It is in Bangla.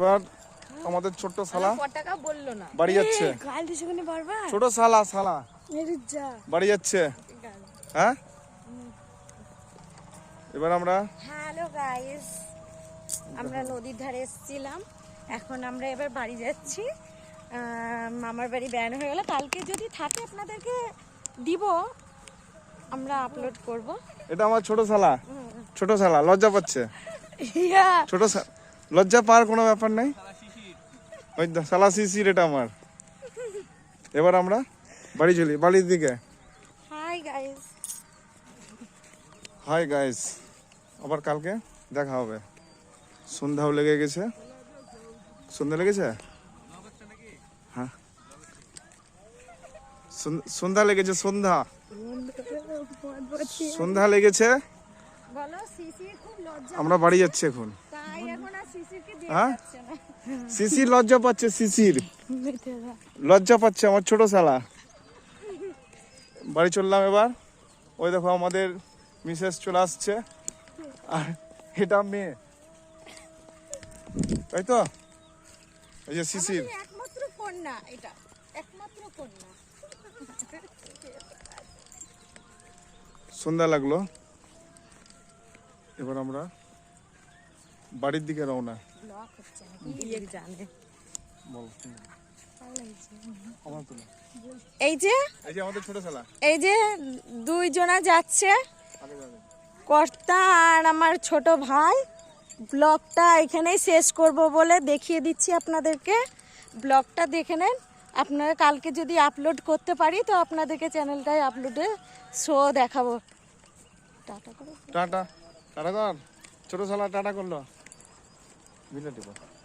এবার আমাদের ছোট্ট শালা ক বলল না। বাড়ি যাচ্ছে। ছোট শালা শালা। বাড়ি যাচ্ছে। হ্যাঁ? এবার আমরা হ্যালো গাইস আমরা নদীর ধারে এসেছিলাম। এখন আমরা এবার বাড়ি যাচ্ছি। মামার বাড়ি ব্যান হয়ে গেল। কালকে যদি থাকে আপনাদেরকে দিব। আমরা আপলোড করব। এটা আমার ছোট শালা। ছোট শালা লজ্জা পাচ্ছে। ইয়া। ছোট শা- লজ্জা পাওয়ার কোনো ব্যাপার নাই? ওই শালা শিশির এটা আমার। এবার আমরা বাড়ি চলি বাড়ির দিকে। হাই গাইস হাই গাইস আবার কালকে দেখা হবে। সন্ধ্যাও লেগে গেছে। সন্ধ্যা লেগেছে? হ্যাঁ। সন্ধ্যা লেগেছে সন্ধ্যা। সন্ধ্যা লেগেছে। আমরা বাড়ি যাচ্ছি এখন। হ্যাঁ? শিশির লজ্জা পাচ্ছে শিশির লজ্জা পাচ্ছে আমার ছোট শালা। বাড়ি চললাম এবার। ওই দেখো আমাদের মিসেস চলে আসছে। আর এটা মেয়ে। তাই তো? এই যে শিশির একমাত্র কন্যা এটা। একমাত্র কন্যা। সন্ধ্যা লাগল। এবার আমরা বাড়ির দিকে রওনা। ব্লক হচ্ছে নাকি? জানে। বল আমার তুলো। এই যে? এই যে আমাদের ছোট শালা। এই যে দুইজনা যাচ্ছে। কর্তা আর আমার ছোট ভাই। ব্লগটা এখানেই শেষ করব বলে দেখিয়ে দিচ্ছি আপনাদেরকে। ব্লগটা দেখে নেন। আপনারা কালকে যদি আপলোড করতে পারি তো আপনাদেরকে চ্যানেলটায় আপলোডে শো দেখাবো। Tata tata. টাটা কর। ছোট শালা টাটা করল। Mírate, pues.